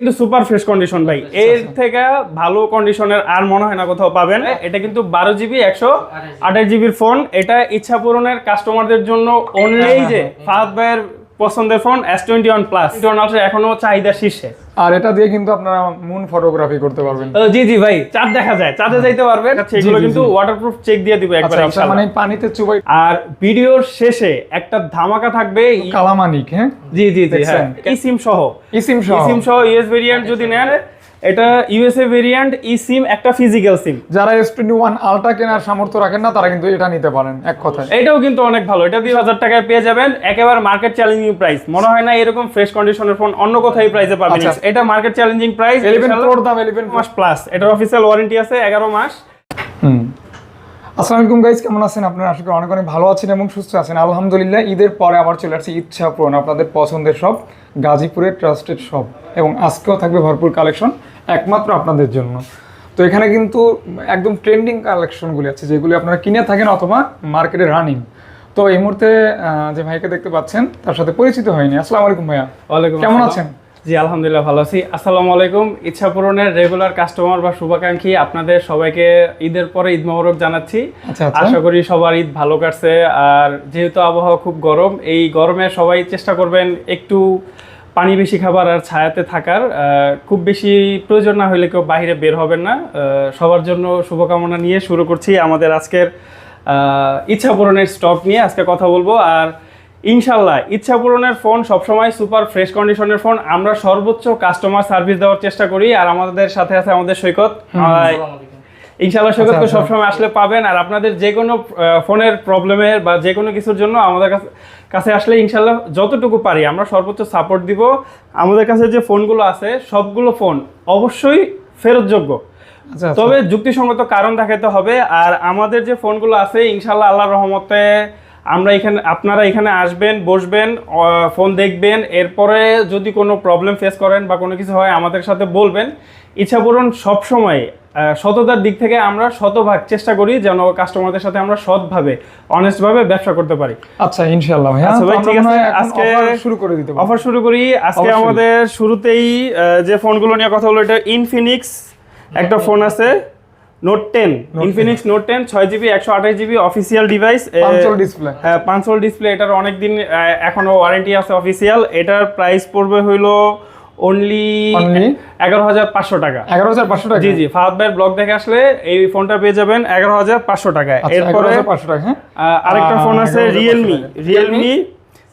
কিন্তু super fresh condition ভাই। এর থেকে ভালো কন্ডিশনের আর মনে হয় না কোথাও পাবেন। এটা কিন্তু বারো জিবি একশো আঠাশ জিবির ফোন এটা ইচ্ছা পূরণের কাস্টমারদের জন্য অনলি যে ফাহাদ ভাইয়ের পছন্দের phone S twenty one plus এখনও চাহিদা শীর্ষে। আর এটা দিয়ে কিন্তু আপনারা মুন ফটোগ্রাফি করতে পারবেন। জি জি ভাই চাঁদ দেখা যায়। চাঁদে যাইতে পারবেন। এগুলো কিন্তু ওয়াটারপ্রুফ চেক দিয়ে দিব একবার আচ্ছা ইনশাআল্লাহ। মানে পানিতে চুবাই আর ভিডিওর শেষে একটা ধামাকা থাকবে কালামানিক হ্যাঁ? জি জি জি হ্যাঁ? ইসিম সহ। ইসিম সহ। ইসিম সহ ইউএস ভেরিয়েন্ট যদি নেন এটা ইউএসএ ভেরিয়েন্ট ই সিম একটা ফিজিক্যাল সিম যারা এস টোয়েন্টি ওয়ান আলট্রা কেনার সামর্থ্য রাখেন না তারা কিন্তু এটা নিতে পারেন এক কথায়। এটাও কিন্তু অনেক ভালো। এটা দুই হাজার টাকায় পেয়ে যাবেন। একেবারে মার্কেট চ্যালেঞ্জিং প্রাইস মনে হয় না এরকম ফ্রেশ কন্ডিশনের ফোন অন্য কোথাও প্রাইসে পাবেন। আচ্ছা। এটা মার্কেট চ্যালেঞ্জিং প্রাইস ইলেভেন প্রোর দাম ইলেভেন মাস প্লাস এটার অফিসিয়াল ওয়ারেন্টি আছে এগারো মাস। হুম। আসসালামু আলাইকুম গাইজ কেমন আছেন? আপনারা আশা করি অনেক অনেক ভালো আছেন এবং সুস্থ আছেন। আলহামদুলিল্লাহ ঈদের পরে আবার চলে আসছে ইচ্ছা পূরণ আপনাদের পছন্দের সব গাজীপুরের ট্রাস্টেড শপ এবং আজকেও থাকবে ভরপুর কালেকশন একমাত্র আপনাদের জন্য। তো এখানে কিন্তু একদম ট্রেন্ডিং কালেকশনগুলি আছে যেগুলি আপনারা কিনে থাকেন অথবা মার্কেটে রানিং তো এই মুহূর্তে যে ভাইকে দেখতে পাচ্ছেন তার সাথে পরিচিত হয়নি। আসসালামু আলাইকুম ভাইয়া। ওয়ালাইকুম কেমন আছেন? জি আলহামদুলিল্লাহ ভালো আছি। আসসালামু আলাইকুম। ইচ্ছা পূরণের রেগুলার কাস্টমার বা শুভাকাঙ্ক্ষী আপনাদের সবাইকে ঈদের পরে ঈদ মোবারক জানাচ্ছি। আচ্ছা আচ্ছা। আশা করি সবার ঈদ ভালো কাটছে। আর যেহেতু আবহাওয়া খুব গরম এই গরমে সবাই চেষ্টা করবেন একটু পানি বেশি খাবার আর ছায়াতে থাকার খুব বেশি প্রয়োজন না হলে কেউ বাইরে বের হবেন না। সবার জন্য শুভকামনা নিয়ে শুরু করছি আমাদের আজকের ইচ্ছা পূরণের স্টক নিয়ে আজকে কথা বলব। আর ইনশাল্লাহ ইচ্ছা পূরণের ফোন সবসময় সুপার ফ্রেশ কন্ডিশনের ফোন আমরা সর্বোচ্চ কাস্টমার সার্ভিস দেওয়ার চেষ্টা করি। আর আমাদের সাথে আছে আমাদের সৈকত। আহ, ইনশাল্লাহ সৈকতকে আচ্ছা, আচ্ছা। সবসময় আসলে পাবেন আর আপনাদের যে কোনো ফোনের প্রবলেমের বা যে কোনো কিছুর জন্য আমাদের কাছে কাছে আসলে ইনশাল্লাহ যতটুকু পারি আমরা সর্বোচ্চ সাপোর্ট দিব আমাদের কাছে যে ফোনগুলো আছে সবগুলো ফোন অবশ্যই ফেরতযোগ্য আচ্ছা। তবে যুক্তিসঙ্গত কারণ দেখাতে হবে আর আমাদের যে ফোনগুলো আছে ইনশাল্লাহ আল্লাহর রহমতে আমরা এখানে আপনারা এখানে আসবেন বসবেন ফোন দেখবেন এরপরে যদি কোনো প্রবলেম ফেস করেন বা কোনো কিছু হয় আমাদের সাথে বলবেন ইচ্ছা পূরণ সবসময় সততার দিক থেকে আমরা শতভাগ চেষ্টা করি যেন কাস্টমারদের সাথে আমরা সৎভাবে অনেস্টভাবে ব্যবসা করতে পারি। আচ্ছা ইনশাআল্লাহ ভাইয়া। আচ্ছা ভাই, ঠিক আছে, আজকে শুরু করে দিতে পারি। অফার শুরু করি। আজকে আমাদের শুরুতেই যে ফোনগুলো নিয়ে কথা হলো এটা ইনফিনিক্স একটা ফোন আছে note ten Infinix note ten ছয় জিবি একশো আঠাশ জিবি অফিসিয়াল ডিভাইস ডিসপ্লে হ্যাঁ পাঁচশোল ডিসপ্লে এটার অনেক দিন আহ, এখনও ওয়ারেন্টি আছে অফিসিয়াল এটার প্রাইস পড়বে হইল অনলি এগারো হাজার পাঁচশো টাকা। এগারো হাজার পাঁচশো টাকা? জি জি ফাহাদ ভাইয়ের ব্লগ দেখে আসলে এই ফোনটা পেয়ে যাবেন এগারো হাজার পাঁচশো টাকায়। আচ্ছা, এরপরে 11,500 টাকা, হ্যাঁ? আরেকটা ফোন আছে Realme Realme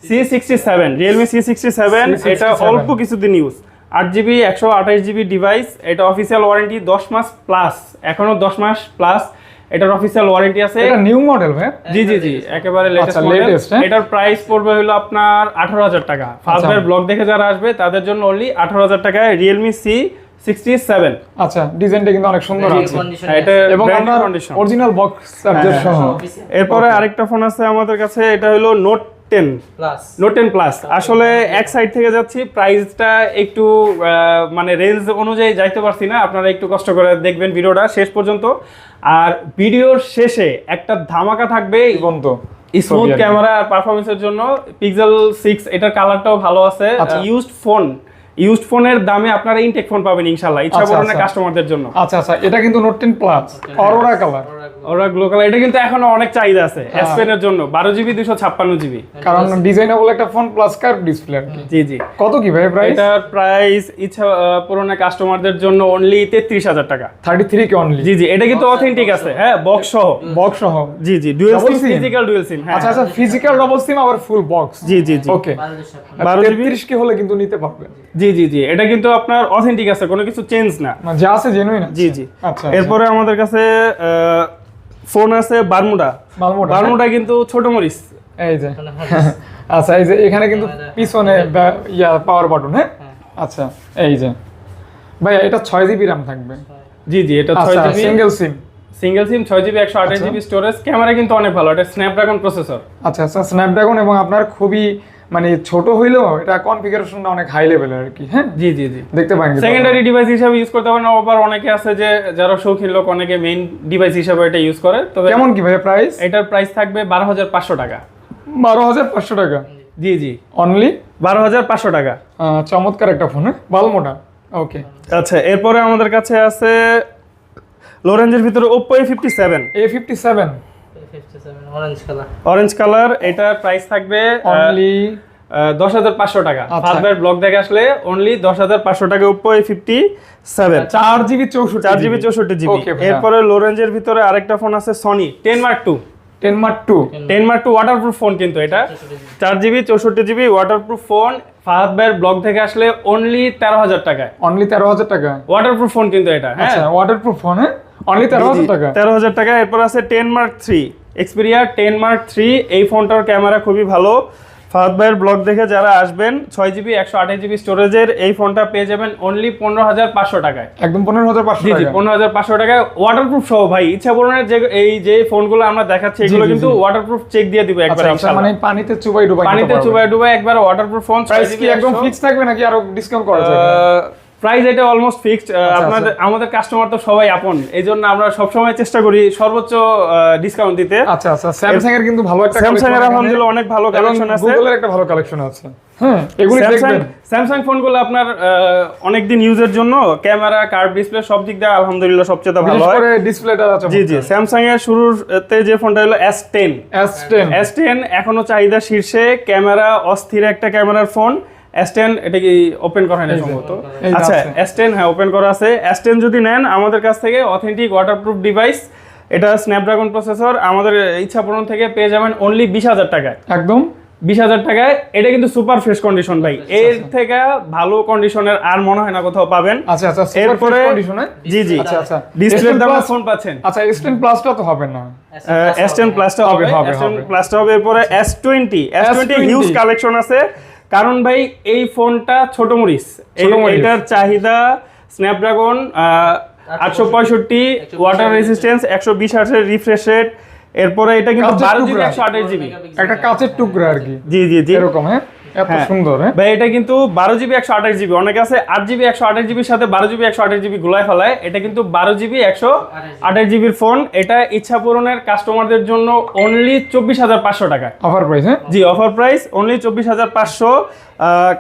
C sixty seven Realme C sixty seven এটা অল্প কিছুদিন ইউজ আট জিবি একশো আঠাশ জিবি ডিভাইস এটা অফিসিয়াল ওয়ারেন্টি দশ মাস প্লাস এখনও দশ মাস প্লাস এটার অফিসিয়াল ওয়ারেন্টি আছে। এটা নিউ মডেল ভাই। জি জি জি একেবারে লেটেস্ট আচ্ছা, মডেল হ্যাঁ? এটার প্রাইস পড়বে হলো আপনার আঠারো হাজার টাকা। ফার্স্ট আচ্ছা। ব্লগ দেখে যারা আসবে তাদের জন্য অনলি আঠারো হাজার টাকায় রিয়েলমি সি সিক্সটি সেভেন আচ্ছা ডিজাইনটা কিন্তু অনেক সুন্দর আছে। এটা এবং আপনার অরিজিনাল বক্স চার্জার হ্যাঁ, সহ। এরপরে আরেকটা ফোন আছে আমাদের কাছে এটা হলো note ten plus note ten plus আসলে এক সাইড থেকে যাচ্ছি প্রাইসটা একটু আহ, মানে রেঞ্জ অনুযায়ী যাইতে পারছি না। আপনারা একটু কষ্ট করে দেখবেন ভিডিওটা শেষ পর্যন্ত। আর ভিডিওর শেষে একটা ধামাকা থাকবে জীবন্ত স্মুথ। ক্যামেরা আর পারফরমেন্সের জন্য পিক্সেল সিক্স এটার কালারটাও ভালো আছে। আচ্ছা। ইউজড ফোন ইউজড ফোনের দামে আপনারা ইনটেক ফোন পাবেন ইনশাল্লাহ ইচ্ছা আচ্ছা, আচ্ছা। কাস্টমারদের জন্য। আচ্ছা আচ্ছা। এটা কিন্তু note ten plus Aurora colour ওরা গ্লো কালার এটা কিন্তু এখনও অনেক চাহিদা আছে এস পেনের জন্য বারো জিবি দুশো ছাপ্পান্ন জিবি কারণ ডিজাইনেবল একটা ফোন প্লাস কার্ভ ডিসপ্লে জি জি। কত কি ভাই প্রাইস এটার প্রাইস ইচ্ছা কাস্টমারদের জন্য অনলি তেত্রিশ হাজার টাকা। থার্টি থ্রি কে অনলি জি জি এটা কিন্তু অথেন্টিক আছে হ্যাঁ বক্স সহ বক্স সহ জি জি dual sim? Physical dual sim হ্যাঁ। আচ্ছা আচ্ছা ফিজিক্যাল ডবল সিম আবার ফুল বক্স জি জি জি। ওকে বারো জিবি? তেত্রিশ কি হলে কিন্তু নিতে পারবেন। জি জি জি এটা কিন্তু আপনার অথেন্টিক আছে কোনো কিছু চেঞ্জ না। মানে যা আছে জেনুইন জি জি। আচ্ছা এরপরে আমাদের কাছে ফোন আছে বারমুডা। বারমুডা, বারমুডা কিন্তু ছোট মরিচ। এই যে। আচ্ছা এই যে এখানে কিন্তু পিছনে ইয়া পাওয়ার বাটন হ্যাঁ? আচ্ছা এই যে। ভাই এটা ছয় জিবি র্যাম থাকবে। জি জি এটা ছয় GB single sim single sim ছয় জিবি একশো আঠাশ জিবি স্টোরেজ ক্যামেরা কিন্তু অনেক ভালো এটা স্ন্যাপড্রাগন প্রসেসর আচ্ছা আচ্ছা স্ন্যাপড্রাগন এবং আপনার খুবই মানে ছোট হইলেও এটা কনফিগারেশনটা অনেক হাই লেভেলের আর কি হ্যাঁ? জি জি জি। দেখতে পারেন সেকেন্ডারি ডিভাইস হিসাবে ইউজ করতে পারেন আবার অনেকে আছে যে যারা শৌখিন লোক অনেকে মেইন ডিভাইস হিসাবে এটা ইউজ করে। তবে কেমন কি ভাই প্রাইস এটার প্রাইস থাকবে বারো হাজার পাঁচশো টাকা। বারো হাজার পাঁচশো টাকা? জি জি। অনলি বারো হাজার পাঁচশো টাকা। চমৎকার একটা ফোন হ্যাঁ? বালমোটা ওকে আচ্ছা এরপরে আমাদের কাছে আছে লো রেঞ্জের ভিতরে Oppo A fifty seven A fifty seven orange colour price থাকবে অনলি দশ হাজার পাঁচশো টাকা। আচ্ছা। ফার্স্টবার ব্লগ দেখে আসলে অনলি দশ হাজার পাঁচশো টাকা এ ফিফটি সেভেন চার জিবি চৌষট্টি চার জিবি। চৌষট্টি জিবি। এরপরে লো রেঞ্জের ভিতরে আরেকটা ফোন আছে Sony ten mark two ten mark two ten mark two waterproof phone কিন্তু এটা। চার জিবি চৌষট্টি জিবি ওয়াটারপ্রুফ ফোন ফাহাদ ভাইয়ের ব্লগ থেকে আসলে অনলি তেরো হাজার টাকায়। অনলি তেরো হাজার টাকা। ওয়াটারপ্রুফ ফোন কিন্তু এটা হ্যাঁ। আচ্ছা ওয়াটারপ্রুফ ফোন হ্যাঁ অনলি তেরো হাজার টাকা। তেরো হাজার টাকা। এরপর আছে ten mark three Xperia ten mark three এই ফোনটার ক্যামেরা খুবই ভালো। ফাহাদ ভাইয়ের ব্লগ দেখে যারা আসবেন ছয় জিবি একশো আঠাশ জিবি স্টোরেজের এই ফোনটা পেয়ে যাবেন অনলি পনেরো হাজার পাঁচশো টাকায়। একদম পনেরো হাজার পাঁচশো জি পনেরো হাজার পাঁচশো টাকায় ওয়াটারপ্রুফ সহ ভাই ইচ্ছা পূরণের যে এই যে ফোনগুলো আমরা দেখাচ্ছি এগুলো কিন্তু। ওয়াটারপ্রুফ চেক দিয়ে দিব একবার আচ্ছা আচ্ছা। মানে পানিতে চুবাই ডুবাই পানিতে চুবাই ডুবাই একবার ওয়াটারপ্রুফ ফোন প্রাইস কি একদম ফিক্স থাকবে নাকি আরও ডিসকাউন্ট করা যাবে প্রাইস এটা অলমোস্ট ফিক্সড আচ্ছা, আপনাদের আমাদের কাস্টমার তো সবাই আপন। এই জন্য আমরা সবসময় চেষ্টা করি সর্বোচ্চ ডিসকাউন্ট দিতে। আচ্ছা আচ্ছা। স্যামসাং এর কিন্তু ভালো একটা স্যামসাং এর আলহামদুলিল্লাহ অনেক ভালো কালেকশন আছে। গুগলের একটা ভালো কালেকশন আছে। হ্যাঁ এগুলি স্যামসাং দেখবেন। স্যামসাং ফোনগুলো আপনার অনেক দিন ইউজের জন্য ক্যামেরা কার্ভ ডিসপ্লে সব দিক দিয়ে আলহামদুলিল্লাহ সবচেয়ে ভালো হয়। করে ডিসপ্লেটা আছে জি জি। স্যামসাং এর শুরুতে যে ফোনটা হলো S ten S10 S ten এখনও চাহিদা শীর্ষে ক্যামেরা অস্থির একটা ক্যামেরার ফোন এস টেন এটা কি ওপেন করা হয় না সম্ভবত? আচ্ছা আছে। এস টেন হ্যাঁ ওপেন করা আছে। এস টেন যদি নেন আমাদের কাছ থেকে অথেন্টিক ওয়াটারপ্রুফ ডিভাইস এটা স্ন্যাপড্রাগন প্রসেসর আমাদের ইচ্ছা পূরণ থেকে পেয়ে যাবেন অনলি বিশ হাজার টাকায়। একদম। বিশ হাজার টাকায় এটা কিন্তু সুপার ফ্রেশ কন্ডিশন ভাই। এর থেকে ভালো কন্ডিশনের আর মনে হয় না কোথাও পাবেন। আচ্ছা আচ্ছা এরপরে জি জি। আচ্ছা আচ্ছা। ডিসপ্লের S10 ফোন পাচ্ছেন। আচ্ছা S10 প্লাসটা তো হবে না। এস টেন প্লাসটা হবে। হবে, এস টেন হবে। প্লাসটা হবে এরপরে S twenty S twenty S20 huge collection আছে। কারণ ভাই এই ফোনটা ছোট মরিচ। এটার চাহিদা স্ন্যাপড্রাগন আটশো পঁয়ষট্টি। ওয়াটার রেসিস্টেন্স একশো বিশ হার্সের রিফ্রেশ রেট এরপরে এটা কিন্তু কাঁচের বারো জিবি টুকরা। একশো আঠাশ জিবি। একটা কাঁচের টুকরা আর কি। জি জি জি। এরকম হ্যাঁ? এত হ্যাঁ। সুন্দর হ্যাঁ? ভাই এটা কিন্তু বারো জিবি একশো আঠাশ জিবি। অনেকে আছে আট জিবি একশো আঠাশ জিবির সাথে বারো জিবি একশো আঠাশ জিবি গুলায় ফেলায়। এটা কিন্তু বারো জিবি একশো আঠাশ জিবির ফোন। এটা ইচ্ছা পূরণের কাস্টমারদের জন্য অনলি চব্বিশ হাজার পাঁচশো টাকা। অফার প্রাইস হ্যাঁ? জি অফার প্রাইস অনলি চব্বিশ হাজার পাঁচশো।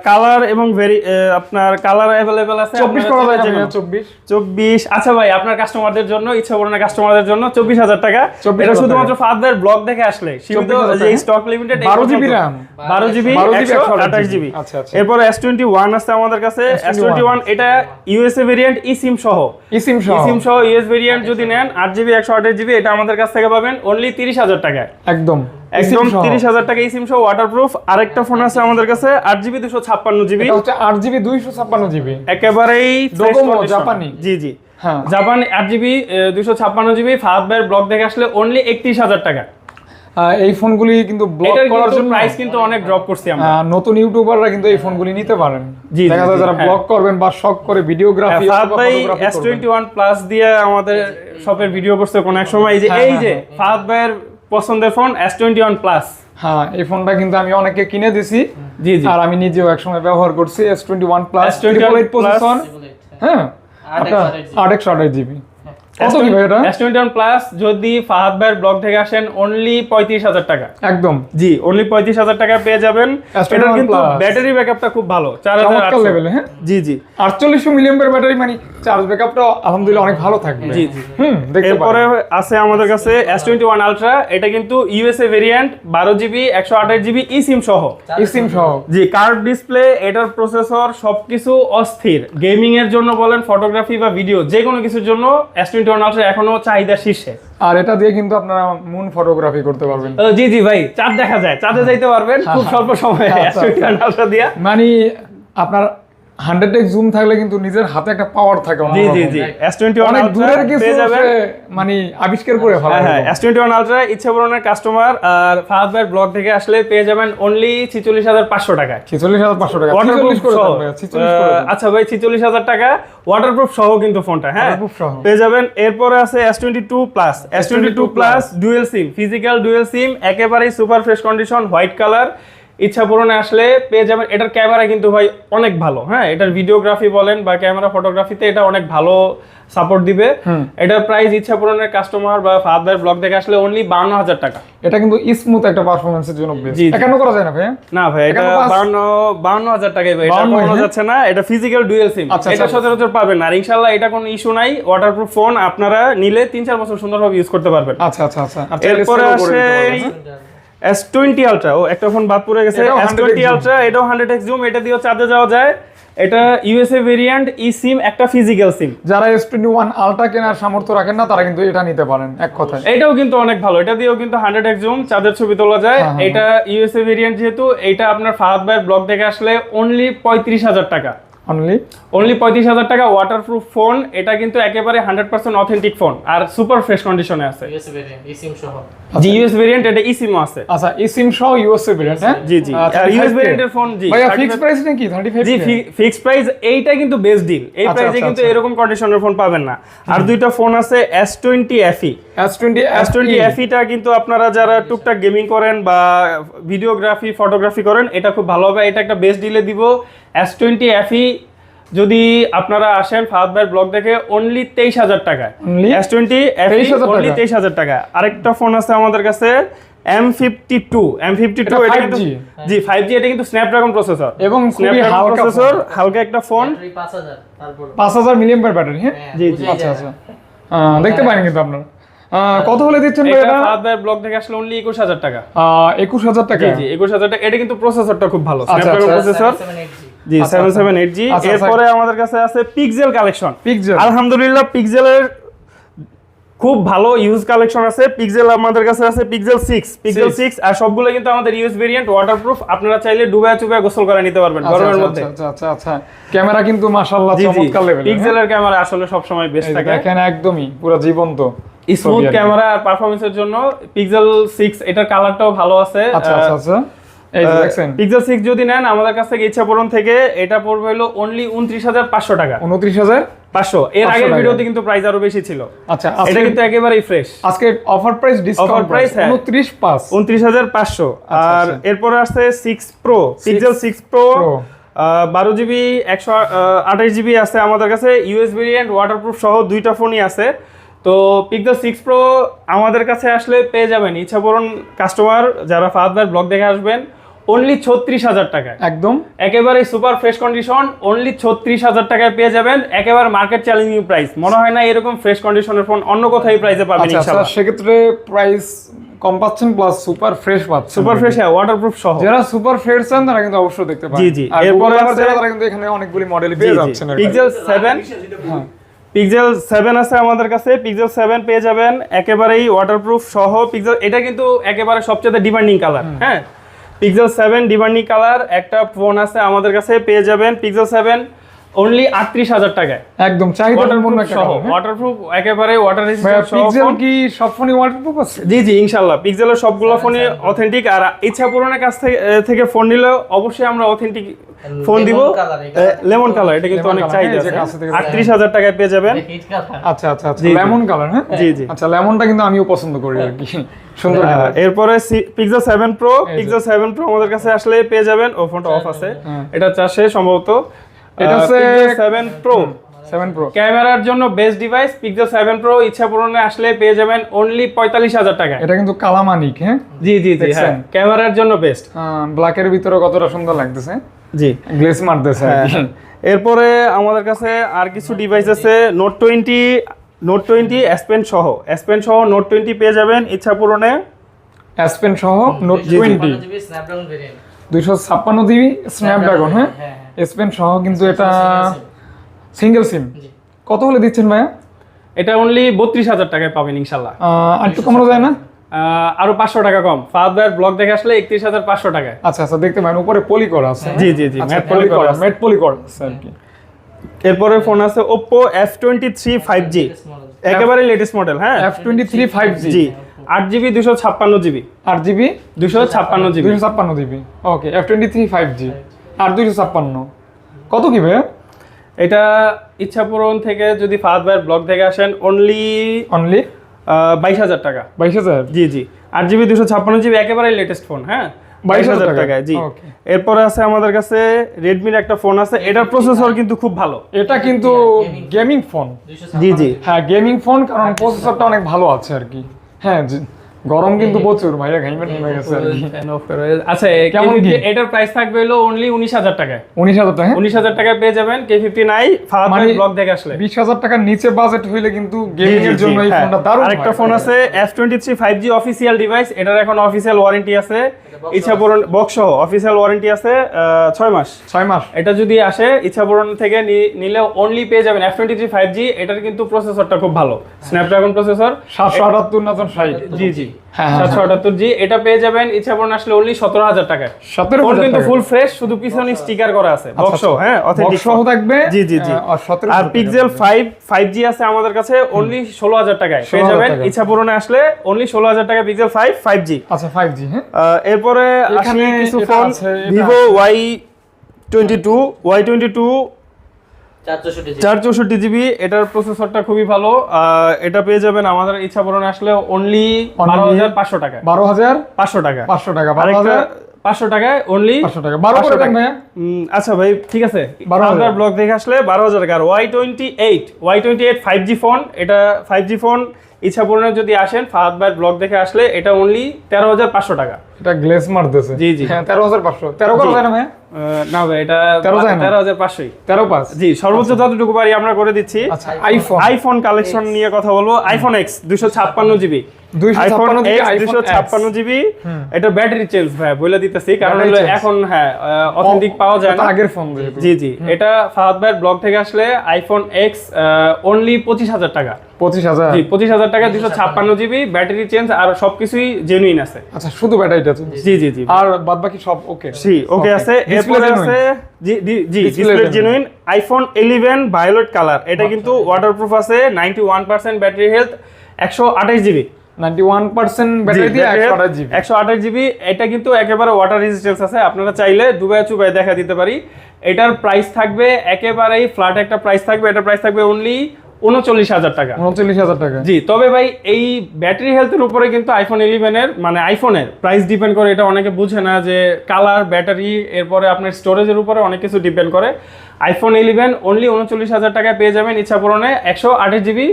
কালার এবং ভেরি আপনার কালার অ্যাভেলেবেল আছে চব্বিশ আপনারা করা যায় চাইলে না যেকোনো- চব্বিশ। চব্বিশ। আচ্ছা ভাই আপনার কাস্টমারদের জন্য ইচ্ছা পূরণের কাস্টমারদের জন্য চব্বিশ হাজার টাকা। এটা শুধুমাত্র ফাদার ব্লগ দেখে আসলে। সীমিত যে স্টক লিমিটেড বারো জিবি র্যাম বারো জিবি 12 GB, 128 আঠাশ জিবি। আচ্ছা, আচ্ছা। এরপর এস টোয়েন্টি ওয়ান আছে আমাদের কাছে। এস টোয়েন্টি ওয়ান S21 এটা ইউএসএ ভেরিয়েন্ট ই সিম সহ। ইসিম সহ। ই সিম সহ ইউএস ভেরিয়েন্ট যদি নেন আট জিবি একশো আঠাশ জিবি এটা আমাদের কাছ থেকে পাবেন অনলি তিরিশ হাজার টাকায়। একদম। একদম eSIM সহ। তিরিশ হাজার টাকা ই সিম সহ ওয়াটারপ্রুফ আরেকটা ফোন আছে আমাদের কাছে আট জিবি দুশো ছাপ্পান্ন জিবি। আট জিবি দুইশো ছাপ্পান্ন জিবি। একেবারেই। জাপানি। জি জি। হ্যাঁ। জাপান আট জিবি দুশো ছাপ্পান্ন জিবি ফাহাদ ভাইয়ের ব্লগ দেখে আসলে অনলি একত্রিশ হাজার টাকা। এই ফোনগুলি কিন্তু ব্লক করার জন্য প্রাইস কিন্তু অনেক ড্রপ করছি আমরা। নতুন ইউটিউবাররা কিন্তু এই ফোনগুলি নিতে পারেন। জি, দেখা যায় যারা হ্যাঁ। ব্লগ করবেন বা শখ করে ভিডিওগ্রাফি ফাহাদ ভাই এস টোয়েন্টি ওয়ান প্লাস দিয়ে আমাদের শপের ভিডিও করছে কোন এক সময়। এই যে হ্যাঁ, এই হ্যাঁ, যে ফাহাদ ভাইয়ের পছন্দের phone S twenty one plus হ্যাঁ এই ফোনটা কিন্তু আমি অনেকে কিনে দিছি। জি জি। আর আমি নিজেও একসময় ব্যবহার করছি S twenty one plus S21 Plus, হ্যাঁ আট একশো আঠাশ জিবি কত কি ভাই এটা? S21 প্লাস এটা কিন্তু আছে আমাদের কাছে এটা কিন্তু ইউএসএ ভেরিয়েন্ট সহ। সহ। জি কার্ড ডিসপ্লে এটার প্রসেসর সবকিছু অস্থির। গেমিং এর জন্য বলেন ফটোগ্রাফি বা ভিডিও যে কোনো কিছুর জন্য S21 ডোনাল্ড এখনও চাহিদা শীর্ষে। আর এটা দিয়ে কিন্তু আপনারা মুন ফটোগ্রাফি করতে পারবেন। জি জি ভাই চাঁদ দেখা যায় চাঁদে হ্যাঁ। যাইতে পারবেন খুব হ্যাঁ। স্বল্প সময়ে আচ্ছা, আচ্ছা। মানে আপনার হান্ড্রেড এক্স জুম থাকলে কিন্তু নিজের হাতে একটা পাওয়ার থাকে জি জি জি। এস টোয়েন্টি অনেক দূরের কিছু মানে আবিষ্কার করে ফেলা হ্যাঁ। এস টোয়েন্টি ওয়ান আলট্রা ইচ্ছা পূরণের কাস্টমার আর ফাহাদ ভাইয়ের ব্লগ থেকে আসলে পেয়ে যাবেন অনলি ছিচল্লিশ হাজার পাঁচশো টাকায় ছেচল্লিশ হাজার পাঁচশো টাকা ওয়াটারপ্রুফ সহ। আচ্ছা ভাই ছিচল্লিশ হাজার টাকা ওয়াটারপ্রুফ সহ কিন্তু ফোনটা হ্যাঁ। পেয়ে যাবেন। এরপরে আছে S twenty two plus S twenty two plus dual sim physical dual sim একেবারেই super fresh condition white colour ইচ্ছা পূরণে আসলে পেয়ে যাবেন। এটার ক্যামেরা কিন্তু ভাই অনেক ভালো হ্যাঁ? এটার ভিডিওগ্রাফি বলেন বা ক্যামেরা ফটোগ্রাফিতে এটা অনেক ভালো সাপোর্ট দিবে। এটার প্রাইস ইচ্ছা পূরণের কাস্টমার বা ফাদার ব্লগ দেখে আসলে অনলি বান্ন হাজার টাকা। এটা কিন্তু স্মুথ একটা পারফরমেন্সের জন্য জি। করা যায় না ভাই না ভাই এটা বান্ন বান্ন হাজার টাকায় ভাই। এটা 52 কমানো হ্যাঁ? যাচ্ছে না এটা ফিজিক্যাল ডুয়েল সিম এটা আচ্ছা। সচরাচর পাবেন আর ইনশাল্লাহ এটা কোনো ইস্যু নাই। ওয়াটারপ্রুফ ফোন আপনারা নিলে তিন চার বছর সুন্দরভাবে ইউজ করতে পারবেন। আচ্ছা আচ্ছা আচ্ছা। এরপরে আসে দিতে পারবেন, হ্যাঁ? এস টোয়েন্টি আলট্রা ও একটা ফোন বাদ পড়ে গেছে এটাও এস 100x টোয়েন্টি zoom। এটাও হান্ড্রেড এক্স জুম এটা দিয়েও চার্জে যাওয়া যায়। এটা ইউএসএ ভেরিয়েন্ট ই সিম একটা ফিজিক্যাল সিম যারা এস টোয়েন্টি ওয়ান আলট্রা কেনার সামর্থ্য রাখেন না তারা কিন্তু এটা নিতে পারেন এক কথায়। এটাও কিন্তু অনেক ভালো এটা দিয়েও কিন্তু হান্ড্রেড এক্স জুম চাঁদের ছবি তোলা যায়। হ্যাঁ, হ্যাঁ, এটা ইউএসএ ভেরিয়েন্ট যেহেতু এটা আপনার ফাহাদ ভাইয়ের ব্লগ দেখে আসলে অনলি পঁয়ত্রিশ হাজার টাকা। অনলি অনলি পঁয়ত্রিশ হাজার টাকা ওয়াটারপ্রুফ ফোন এটা কিন্তু একেবারে হান্ড্রেড পার্সেন্ট অথেন্টিক ফোন আর সুপার ফ্রেশ কন্ডিশনে আছে। জি ইউএস ভেরিয়েন্ট এটা ইসিম আছে। আচ্ছা ইসিম সহ ইউএস ভেরিয়েন্ট হ্যাঁ? জি জি। আর ইউএস ভেরিয়েন্টের ফোন জি ফিক্স প্রাইস নাকি 35 জি ফিক্স প্রাইস এইটা কিন্তু বেস্ট ডিল এই প্রাইসে কিন্তু এরকম কন্ডিশনের ফোন পাবেন না। আর দুইটা ফোন আছে S twenty F E S20 S20 FEটা কিন্তু আপনারা যারা টুকটাক গেমিং করেন বা ভিডিওগ্রাফি ফটোগ্রাফি করেন এটা খুব এটা একটা ডিলে দিব। যদি আপনারা আসেন দেখে অনলি তেইশ হাজার টাকা টোয়েন্টি তেইশ হাজার টাকা? আরেকটা ফোন আছে আমাদের কাছে M fifty two M fifty two জি ফাইভ জি এটা কিন্তু স্ন্যাপড্রাগন প্রসেসর এবং হালকা একটা ফোন পাঁচ হাজার দেখতে পারেন কিন্তু আপনারা। কত হলে দিচ্ছেন ভাই এটা ফাহাদ ভাইয়ের ব্লগ থেকে আসলে অনলি একুশ হাজার টাকা। একুশ হাজার টাকা? জি জি একুশ হাজার টাকা। এটা কিন্তু প্রসেসরটা খুব ভালো। আচ্ছা, স্ন্যাপড্রাগন আচ্ছা। প্রসেসর জি আচ্ছা, সেভেন আচ্ছা। আচ্ছা, এরপরে আমাদের কাছে আছে পিক্সেল কালেকশন পিক্সেল আলহামদুলিল্লাহ পিক্সেলের খুব ভালো ইউজ কালেকশন আছে। পিক্সেল আমাদের কাছে আছে Pixel six Pixel Six। Six আর সবগুলো কিন্তু আমাদের ইউএস ভেরিয়েন্ট ওয়াটারপ্রুফ আপনারা চাইলে ডুবায় চুবায় গোসল করে নিতে পারবেন গরমের মধ্যে। আচ্ছা আচ্ছা আচ্ছা। ক্যামেরা কিন্তু মাশাআল্লাহ চমৎকার লেভেল পিক্সেলের ক্যামেরা আসলে সব সময় বেস্ট থাকে। দেখেন একদমই পুরো জীবন্ত। স্মুথ। ক্যামেরা আর পারফরমেন্সের জন্য পিক্সেল সিক্স এটার কালারটাও ভালো আছে। আচ্ছা আচ্ছা আচ্ছা। পিক্সেল সিক্স যদি নেন আমাদের কাছ থেকে ইচ্ছাপূরণ থেকে এটা পড়বে হলো অনলি উনত্রিশ হাজার পাঁচশো টাকা। উনত্রিশ হাজার পাঁচশো এর আগের। ভিডিওতে কিন্তু প্রাইস আরও বেশি ছিল। আচ্ছা এটা কিন্তু একেবারেই ফ্রেশ আজকে অফার প্রাইস ডিসকাউন্ট প্রাইস। উনত্রিশ পাঁচ। উনত্রিশ হাজার পাঁচশো। আচ্ছা, আর। এরপরে আসছে six pro Pixel six pro. বারো জিবি একশো আঠাশ জিবি আছে আমাদের কাছে। ইউএস ভেরিয়েন্ট ওয়াটারপ্রুফ সহ দুইটা ফোনই আছে। তো পিক্সেল সিক্স প্রো আমাদের কাছে আসলে পেয়ে যাবেন ইচ্ছাপূরণ কাস্টমার যারা ফাদার ব্লগ দেখে আসবেন অনলি ছত্রিশ হাজার টাকায়। একদম। একেবারে সুপার ফ্রেশ কন্ডিশন অনলি ছত্রিশ হাজার টাকায় পেয়ে যাবেন। একেবারে মার্কেট চ্যালেঞ্জিং প্রাইস মনে হয় না এরকম ফ্রেশ কন্ডিশনের ফোন অন্য কোথায় প্রাইসে পাবেন আচ্ছা আচ্ছা সেক্ষেত্রে প্রাইস কম পাচ্ছেন প্লাস সুপার ফ্রেশ পাচ্ছেন। সুপার ফ্রেশ হ্যাঁ ওয়াটারপ্রুফ সহ। যারা সুপার ফ্রেশ চান তারা কিন্তু অবশ্যই দেখতে পারেন। জি, জি। এরপরে যারা তারা কিন্তু এখানে অনেকগুলি মডেল পেয়ে যাচ্ছেন পিক্সেল সেভেন হ্যাঁ। পিক্সেল সেভেন আছে আমাদের কাছে। পিক্সেল সেভেন পেয়ে যাবেন। একেবারেই ওয়াটারপ্রুফ সহ পিক্সেল এটা কিন্তু একেবারে সবচেয়ে ডিমান্ডিং কালার হ্যাঁ? পিক্সেল সেভেন ডিমান্ডিং কালার একটা ফোন আছে আমাদের কাছে পেয়ে যাবেন পিক্সেল সেভেন অনলি আটত্রিশ হাজার টাকায়। একদম পূর্ণ ওয়াটারপ্রুফ সহ হ্যাঁ? ওয়াটারপ্রুফ একেবারে ওয়াটার ভাইয়া, পিক্সেল কি সব ফোনই ওয়াটারপ্রুফ আছে? জি জি ইনশাল্লাহ পিক্সেলের সবগুলো ফোনই অথেন্টিক আর ইচ্ছা পূরণের কাছ থেকে ফোন নিলে অবশ্যই আমরা অথেন্টিক ফোন দিব। লেমন কালার এটা কিন্তু অনেক চাহিদা হ্যাঁ, আছে। কাছে থেকে আটত্রিশ হাজার টাকায় পেয়ে যাবেন। আচ্ছা আচ্ছা আচ্ছা। লেমন কালার হ্যাঁ? জি জি। আচ্ছা লেমনটা কিন্তু আমিও পছন্দ করি আর কি। সুন্দর। এরপরে পিক্সেল সেভেন প্রো এই পিক্সেল সেভেন প্রো আমাদের কাছে আসলে পেয়ে যাবেন। ও ফোনটা অফ আছে। হ্যাঁ। এটা চাষে সম্ভবত এটা হচ্ছে- সেভেন প্রো সেভেন প্রো ক্যামেরার জন্য best device Pixel seven Pro ইচ্ছা পূরণে আসলে পেয়ে যাবেন অনলি পঁয়তাল্লিশ হাজার টাকায়। এটা কিন্তু কালামানিক হ্যাঁ? জি জি জি হ্যাঁ ক্যামেরার জন্য বেস্ট ব্ল্যাকের ভিতরে কতটা সুন্দর লাগতেছে জি। গ্লেস মারতেছে আর হ্যাঁ। এরপরে আমাদের কাছে আর কিছু ডিভাইস আছে Note twenty Note twenty S Pen সহ। এসপেন সহ নোট টোয়েন্টি পেয়ে যাবেন ইচ্ছা পূরণে। Pen সহ নোট জি, জি। টোয়েন্টি জিবি স্ন্যাপড্রাগন ভেরিয়েন্ট দুইশো ছাপ্পান্ন জিবি স্ন্যাপড্রাগন হ্যাঁ। S সহ কিন্তু এটা সিঙ্গেল সিম জি। কত হলে দিচ্ছেন ভাইয়া? এটা অনলি বত্রিশ হাজার টাকায় পাবেন ইনশাল্লাহ আর একটু কমানো যায় না? আরও পাঁচশো টাকা কম। ফাদার ব্লগ দেখে আসলে একত্রিশ হাজার পাঁচশো টাকায়। আচ্ছা আচ্ছা দেখতে পারেন উপরে পলি করা আছে। জি জি জি আচ্ছা ম্যাট পলি পলি করা ম্যাট পলি করা আছে আর কি। এরপরে ফোন আছে Oppo F twenty three five G একেবারে লেটেস্ট মডেল হ্যাঁ? F twenty three five G জি আট জিবি দুশো ছাপ্পান্ন জিবি আট জিবি দুশো ছাপ্পান্ন জিবি দুইশো ছাপ্পান্ন GB okay F twenty three five G আর দুইশো ছাপ্পান্ন। কত কি ভাইয়া? এটা ইচ্ছাপূরণ থেকে যদি ফাহাদ ভাইয়ের ব্লগ থেকে আসেন অনলি অনলি বাইশ হাজার টাকা। বাইশ হাজার? জি জি। আট জিবি দুশো ছাপ্পান্ন জিবি একেবারে লেটেস্ট ফোন হ্যাঁ? বাইশ হাজার টাকা। টাকায়? জি। এরপরে আছে আমাদের কাছে রেডমির একটা ফোন আছে এটার প্রসেসর কিন্তু খুব ভালো। এটা কিন্তু গেমিং ফোন জি জি। হ্যাঁ গেমিং ফোন কারণ প্রসেসরটা অনেক ভালো আছে আর কি। হ্যাঁ জি। গরম কিন্তু প্রচুর ভাইয়া ঘাইমে ঘাইমে গেছে আচ্ছা কেমন কি? এটার প্রাইস থাকবে হলো অনলি উনিশ হাজার টাকায়। উনিশ হাজার টাকা উনিশ হাজার টাকায় পেয়ে যাবেন কে ফিফটি নাই মানে ব্লগ দেখে আসলে। বিশ হাজার টাকার নিচে বাজেট হইলে কিন্তু গেমিং এর জন্য এই হ্যাঁ। ফোনটা দারুণ আরেকটা হয়। ফোন আছে F twenty three five G official device এটার এখন অফিসিয়াল ওয়ারেন্টি আছে। ইচ্ছা পূরণ বক্স সহ অফিসিয়াল ওয়ারেন্টি আছে ছয় মাস। ছয় মাস। এটা যদি আসে ইচ্ছা পূরণ থেকে নিলে অনলি পেয়ে যাবেন F twenty three five G এটার কিন্তু প্রসেসরটা খুব ভালো। স্ন্যাপড্রাগন প্রসেসর সাতশো আটাত্তর না জি জি। হ্যাঁ, হ্যাঁ, সাতশো আটাত্তর জি এটা পেয়ে যাবেন ইচ্ছা পূরণ আসলে অনলি সতেরো হাজার টাকায়। সতেরো কিন্তু ফুল ফ্রেশ শুধু পিছনে স্টিকার করা আছে। আচ্ছা, বক্স হ্যাঁ অথেন্টিক সহ থাকবে? জি, জি, জি। আর পিক্সেল ফাইভ ফাইভ জি আছে আমাদের কাছে অনলি ষোলো হাজার টাকায়। পেয়ে যাবেন ইচ্ছা পূরণে আসলে অনলি ষোলো হাজার টাকা পিক্সেল ফাইভ ফাইভ জি আচ্ছা ফাইভ জি হ্যাঁ। এরপরে আসলে কিছু phone Vivo Y twenty two Y twenty two চার চৌষট্টি জি। চার চৌষট্টি জিবি এটার প্রসেসরটা খুবই ভালো। আহ, এটা পেয়ে যাবেন আমাদের ইচ্ছা পূরণে আসলে অনলি বারো হাজার পাঁচশো টাকা। বারো হাজার পাঁচশো টাকা। পাঁচশো টাকা বারো হাজার পাঁচশো টাকায় অনলি পাঁচশো টাকা। বারো ভাইয়া। উম, আচ্ছা ভাই ঠিক আছে। 12,000 হাজার। ব্লক দেখে আসলে বারো হাজার টাকা। আর Y twenty eight Y twenty eight five G phone এটা ফাইভ জি ফোন ইচ্ছা পূরণে যদি আসেন ফাহাদ ভাইয়ের ব্লগ দেখে আসলে এটা অনলি তেরো হাজার পাঁচশো টাকা। এটা গ্লেস মারতেছে। জি, জি। হ্যাঁ তেরো হাজার পাঁচশো। তেরো করে জি। না ভাইয়া? না ভাই এটা 13,000 না? তেরো হাজার পাঁচশোই। তেরো পাঁচ? জি সর্বোচ্চ যতটুকু পারি আমরা করে দিচ্ছি। আচ্ছা আইফোন আইফোন কালেকশন নিয়ে কথা বলব। IPhone X GB. 256 আইফোন থেকে এক্স iPhone দুশো ছাপ্পান্ন জিবি। এটা ব্যাটারি চেঞ্জ ভাই বলে দিতেছি। কারণ হলো এখন হ্যাঁ অথেন্টিক পাওয়া যায় না। আগের ফোন জি জি এটা ফাহাদ ভাইয়ের ব্লগ থেকে আসলে আইফোন এক্স অনলি পঁচিশ হাজার টাকা। পঁচিশ হাজার। জি পঁচিশ হাজার টাকা দুশো ছাপ্পান্ন জিবি ব্যাটারি চেঞ্জ আর সবকিছুই জেনুইন আছে। আচ্ছা শুধু ব্যাটারিটা আছে জি জি জি আর বাদ বাকি সব ওকে জি ওকে আছে। এরপরে আছে জি জি display genuine iPhone eleven violet colour এটা কিন্তু ওয়াটারপ্রুফ আছে ninety one percent battery health একশো আঠাশ GB ninety one percent battery দিয়ে একশো আঠাশ জিবি একশো আঠাশ জিবি এটা কিন্তু একেবারে ওয়াটার রেজিস্ট্যান্স আছে। আপনারা চাইলে দুবাই চুবাই দেখা দিতে পারি। এটার প্রাইস থাকবে একেবারেই ফ্ল্যাট একটা প্রাইস থাকবে। এটার প্রাইস থাকবে অনলি উনচল্লিশ হাজার টাকা। উনচল্লিশ হাজার টাকা। জি তবে ভাই এই ব্যাটারি হেলথের উপরে কিন্তু আইফোন ইলেভেনের মানে আইফোনের প্রাইস ডিপেন্ড করে এটা অনেকে বুঝে না যে কালার ব্যাটারি এরপরে আপনার স্টোরেজের উপরে অনেক কিছু ডিপেন্ড করে। আইফোন ইলেভেন অনলি উনচল্লিশ হাজার টাকায় পেয়ে যাবেন ইচ্ছা পূরণে একশো আঠাশ GB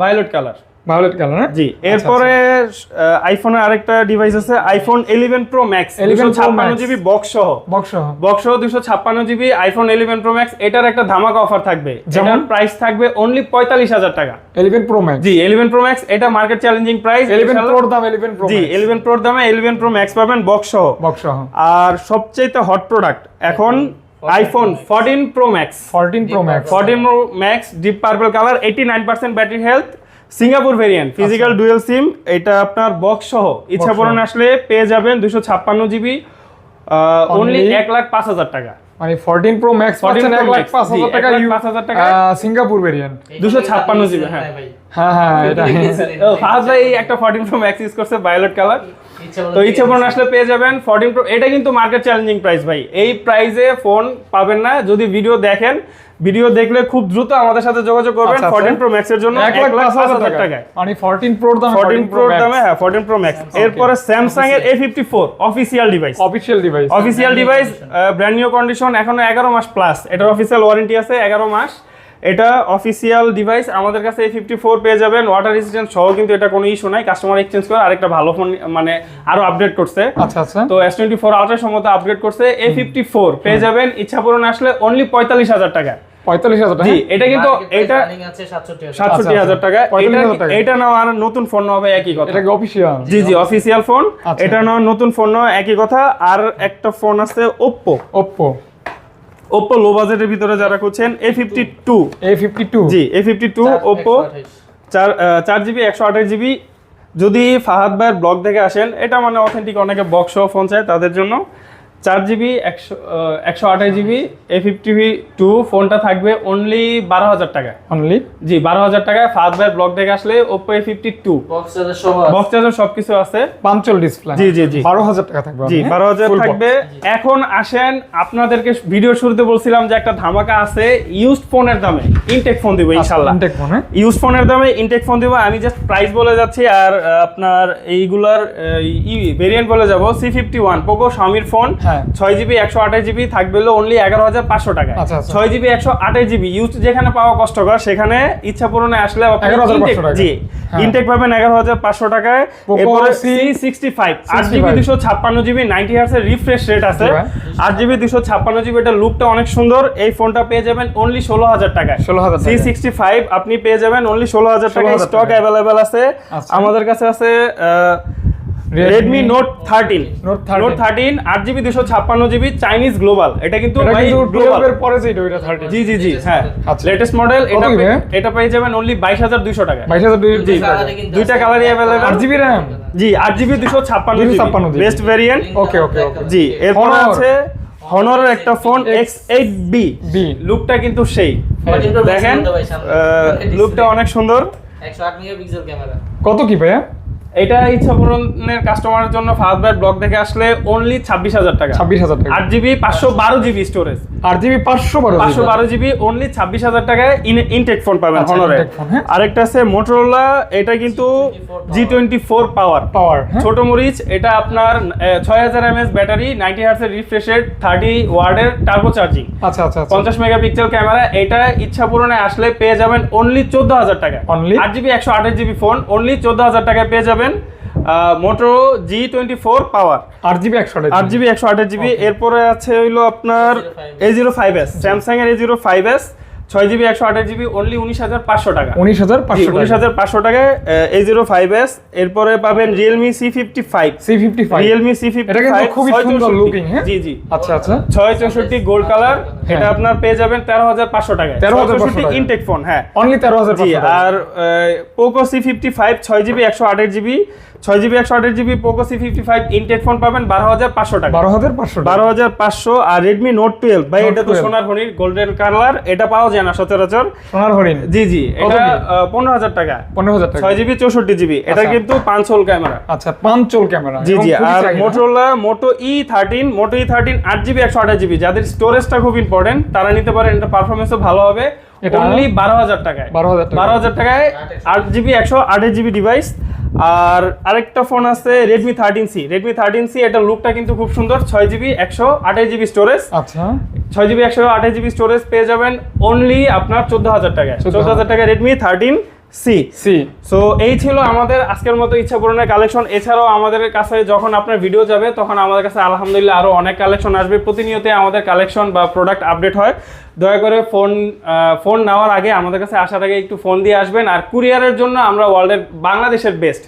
violet colour violet colour হ্যাঁ জি এরপরে আইফোনের আরেকটা ডিভাইস আছে iPhone eleven Pro Max 11 Pro ছাপ্পান্ন জিবি বক্স সহ। বক্স বক্স সহ দুশো ছাপ্পান্ন GB iPhone eleven Pro Max এটার একটা ধামাকা অফার থাকবে। যেমন? প্রাইস থাকবে অনলি পঁয়তাল্লিশ হাজার টাকা। ইলেভেন প্রো ম্যাক্স জি ইলেভেন প্রো ম্যাক্স এটা মার্কেট চ্যালেঞ্জিং প্রাইস ইলেভেন প্রোর দাম ইলেভেন প্রো জি ইলেভেন প্রোর দামে ইলেভেন প্রো ম্যাক্স পাবেন বক্স সহ। বক্স আর সবচেয়ে হট প্রোডাক্ট এখন iPhone fourteen Pro Max fourteen Pro Max fourteen Pro Max deep purple colour eighty nine percent battery health Singapore variant physical dual SIM এটা আপনার box সহ ইচ্ছা পূরণ আসলে পেয়ে যাবেন দুশো ছাপ্পান্ন জিবি অনলি এক লাখ পাঁচ হাজার টাকা। মানে ফোরটিন প্রো ম্যাক্স 14 পাচ্ছেন লাখ টাকা। সিঙ্গাপুর ভেরিয়েন্ট এই দুশো জন্যই ছাপ্পান্ন দাম জিবি, দিয়েছিলেন হ্যাঁ। হ্যাঁ হ্যাঁ এটা ও, ফাহাদ ভাই একটা ফোরটিন প্রো ম্যাক্স ইউজ করছে ভায়োলেট কালার তো ইচ্ছে পূরণ আসলে পেয়ে যাবেন ফোরটিন প্রো এটা কিন্তু মার্কেট চ্যালেঞ্জিং প্রাইস ভাই। এই প্রাইসে ফোন পাবেন না। যদি ভিডিও দেখেন ভিডিও দেখলে খুব দ্রুত আমাদের সাথে যোগাযোগ করবেন আচ্ছা, আচ্ছা। ফোরটিন প্রো ম্যাক্স এর জন্য এক লাখ টাকায়। মানে 14 প্রো দাম ফোরটিন প্রোর দামে হ্যাঁ ফোরটিন প্রো ম্যাক্স এরপরে স্যামসাং এর A fifty four official device official device official device brand new condition এখনও এগারো মাস প্লাস এটার অফিশিয়াল ওয়ারেন্টি আছে এগারো মাস। এটা অফিসিয়াল ডিভাইস আমাদের কাছে এই ফিফটি ফোর পেয়ে যাবেন। ওয়াটার রেজিস্ট্যান্ট সহ কিন্তু এটা কোনো ইস্যু নাই। কাস্টমার এক্সচেঞ্জ করে আরেকটা ভালো ফোন মানে আরও আপডেট করছে। আচ্ছা আচ্ছা। তো এস টোয়েন্টি ফোর আলট্রা সম্মত আপগ্রেড করছে। এ ফিফটি ফোর পেয়ে যাবেন। ইচ্ছা পূরণ আসলে অনলি পঁয়তাল্লিশ হাজার টাকা। পঁয়তাল্লিশ হাজার টাকা এটা কিন্তু এটা 67 হাজার। সাতষট্টি আচ্ছা, হাজার টাকা। এটা নেওয়া আর নতুন ফোন হবে একই কথা। এটা অফিসিয়াল জি জি অফিসিয়াল ফোন আচ্ছা। এটা নেওয়া নতুন ফোন একই কথা। আর একটা ফোন আছে ওপ্পো ওপ্পো ওপ্পো লো বাজেটের ভিতরে যারা করছেন A fifty two A fifty two G A fifty two Oppo চার চার জিবি একশো আঠাশ জিবি। যদি ফাহাদ ভাইয়ের ব্লগ দেখে আসেন এটা মানে অথেন্টিক অনেকে বক্স ফোন চায় তাদের জন্য। চার জিবি একশো একশো আঠাশ জিবি এ ফিফটি টু ফোনটা থাকবে অনলি বারো হাজার টাকায়। অনলি জি বারো হাজার টাকায় ফার্স্ট বাই ব্লক দেখে আসলে Oppo A fifty two box charger সবকিছু আছে। পাঞ্চল ডিসপ্লে জি, জি, জি। বারো হাজার টাকা থাকবে জি? বারো হাজার থাকবে। এখন আসেন আপনাদেরকে ভিডিও শুরুতে বলছিলাম যে একটা ধামাকা আছে ইউজড ফোনের দামে। ইনটেক ফোন দিব ইনশাল্লাহ। Intake phone, হ্যাঁ? ইউজ ফোনের দামে ইনটেক ফোন দিব। আমি জাস্ট প্রাইস বলে যাচ্ছি আর আপনার এইগুলার ভেরিয়েন্ট বলে যাব সি ফিফটি ওয়ান পোকো শামির ফোন হ্যাঁ। ছয় জিবি একশো আঠাশ জিবি থাকবে অনলি এগারো হাজার পাঁচশো টাকা আচ্ছা, আচ্ছা। ছয় জিবি একশো আঠাশ জিবি ইউজ যেখানে পাওয়া কষ্টকর সেখানে ইচ্ছা পূরণে আসলে আপনি 11,500 intake- টাকা। জি হ্যাঁ। ইনটেক পাবেন এগারো হাজার পাঁচশো টাকায়। এরপরে সি সিক্সটি ফাইভ আট জিবি দুশো ছাপ্পান্ন জিবি নাইনটি হার্সের রিফ্রেশ রেট আছে। আট জিবি দুশো ছাপ্পান্ন জিবি এটা লুকটা অনেক সুন্দর। এই ফোনটা পেয়ে যাবেন অনলি ষোলো হাজার টাকায়। 16,000 সি সিক্সটি ফাইভ আপনি পেয়ে যাবেন অনলি ষোলো হাজার টাকায়। স্টক অ্যাভেলেবেল আছে। আচ্ছা। আমাদের কাছে আছে Redmi Note thirteen Note 13 Note thirteen আট জিবি দুশো ছাপ্পান্ন জিবি চাইনিজ গ্লোবাল এটা কিন্তু গ্লোবাল এর পরে যেটা ওইটা 30 জি জি জি হ্যাঁ। আচ্ছা। লেটেস্ট মডেল এটা পে- এটা পেয়ে যাবেন অনলি বাইশ হাজার দুইশো টাকায়। 22000 জি কালারে দুইটা আছে। কালারই অ্যাভেলেবেল আট জিবি র্যাম জি আট জিবি। দুশো ছাপ্পান্ন 256 GB best variant okay okay okay জি এরপর। আছে হনরের একটা phone X eight B B লুকটা কিন্তু সেই। দেখেন। লুকটা অনেক সুন্দর। 108 মেগাপিক্সেল ক্যামেরা। কত কি ভাইয়া? এটা ইচ্ছা পূরণের কাস্টমারের জন্য ফার্স্ট বাই ব্লক দেখে আসলে অনলি ছাব্বিশ হাজার টাকা। 26000 টাকা। আট জিবি পাঁচশো বারো জিবি স্টোরেজ আর জিবি 512 পাঁচশো বারো জিবি অনলি ছাব্বিশ হাজার টাকায় ইনটেক ফোন পাবেন আচ্ছা, হনরে হ্যাঁ। আরেকটা আছে মোটরোলা এটা কিন্তু জি টোয়েন্টি ফোর পাওয়ার পাওয়ার ছোট মরিচ এটা আপনার ছয় হাজার এমএস ব্যাটারি নাইনটি হার্সের রিফ্রেশের থার্টি ওয়ার্ডের টার্বো চার্জিং আচ্ছা আচ্ছা আচ্ছা। পঞ্চাশ মেগাপিক্সেল ক্যামেরা এটা ইচ্ছা পূরণে আসলে পেয়ে যাবেন অনলি চোদ্দ হাজার টাকা Only? আট জিবি একশো আঠাশ জিবি ফোন অনলি চোদ্দ হাজার টাকায় পেয়ে যাবেন মোটো জি টোয়েন্টি ফোর পাওয়ার আট জিবি একশো আট জিবি একশো আঠাশ জিবি এরপরে আছে হইল আপনার A zero five S Samsung এর এ জিরো ফাইভ এস ছয় জিবি একশো আঠাশ জিবি অনলি উনিশ হাজার পাঁচশো টাকা। 19500 উনিশ হাজার পাঁচশো টাকায় এ জিরো ফাইভ এস এরপরে পাবেন Realme C fifty five C55 Realme C fifty এটা কিন্তু খুবই সুন্দর looking, হ্যাঁ? জি জি। আচ্ছা আচ্ছা। ছয় চৌষট্টি গোল্ড কালার হ্যাঁ। এটা আপনার পেয়ে যাবেন তেরো হাজার পাঁচশো টাকায়। 13,500 টাকা। ইনটেক ফোন হ্যাঁ। অনলি 13500 জি আর পোকো সি ফিফটি ফাইভ ছয় জিবি একশো আঠাশ জিবি। ছয় জিবি একশো আঠাশ GB Poco C fifty five intact phone পাবেন বারো হাজার পাঁচশো টাকা 12500 টাকা বারো হাজার পাঁচশো আর রেডমি নোট টুয়েলভ ভাই এটা তো সোনার হরিণ গোল্ডেন কালার এটা পাওয়া যায় না সচরাচর? সোনার হরিণ। জি জি এটা পনেরো হাজার টাকা। 15000 টাকা। ছয় জিবি চৌষট্টি জিবি। এটা। কিন্তু পাঁচ হোল ক্যামেরা। আচ্ছা পাঁচচল ক্যামেরা জি জি আর চাহিদা। Moto E thirteen Moto E thirteen আট জিবি একশো আঠাশ জিবি। যাদের স্টোরেজটা খুব ইম্পর্টেন্ট তারা নিতে পারেন এটা পারফরমেন্সও ভালো হবে? অনলি বারো হাজার টাকায়। বারো হাজার টাকায় আট জিবি একশো আঠাশ জিবি ডিভাইস আর আরেকটা ফোন আছে Redmi thirteen C Redmi thirteen C এটা লুকটা কিন্তু খুব সুন্দর ছয় জিবি একশো আঠাশ জিবি স্টোরেজ আচ্ছা। ছয় জিবি একশো আঠাশ জিবি স্টোরেজ পেয়ে যাবেন অনলি আপনার চোদ্দ হাজার টাকায়। 14,000 চোদ্দ হাজার টাকা Redmi thirteen C C so এই ছিল আমাদের আজকের মতো ইচ্ছা পূরণের কালেকশন এছাড়াও আমাদের কাছে যখন আপনার ভিডিও যাবে তখন আমাদের কাছে আলহামদুলিল্লাহ আরও অনেক কালেকশন আসবে। প্রতিনিয়ত আমাদের কালেকশন বা প্রোডাক্ট আপডেট হয়। দয়া করে ফোন ফোন নেওয়ার আগে আমাদের কাছে আসার আগে একটু ফোন দিয়ে আসবেন। আর কুরিয়ারের জন্য আমরা ওয়ার্ল্ডের বাংলাদেশের বেস্ট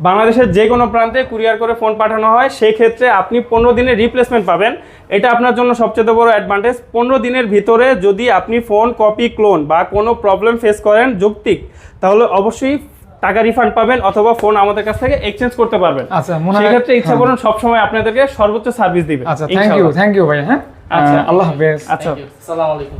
বাংলাদেশের যে কোনো প্রান্তে কুরিয়ার করে ফোন পাঠানো হয় সেই ক্ষেত্রে আপনি পনেরো দিনের রিপ্লেসমেন্ট পাবেন। এটা আপনার জন্য সবচেয়ে বড় অ্যাডভান্টেজ পনেরো দিনের ভিতরে যদি আপনি ফোন কপি ক্লোন বা কোনো প্রবলেম ফেস করেন যৌক্তিক তাহলে অবশ্যই টাকা রিফান্ড পাবেন অথবা ফোন আমাদের কাছ থেকে এক্সচেঞ্জ করতে পারবেন। আচ্ছা, সেক্ষেত্রে ইচ্ছা হ্যাঁ। করুন সবসময় আপনাদেরকে সর্বোচ্চ সার্ভিস দিবে আচ্ছা থ্যাংক ইউ থ্যাংক ইউ ভাই হ্যাঁ? আচ্ছা। আল্লাহ হাফেজ। আচ্ছা। আসসালামু আলাইকুম।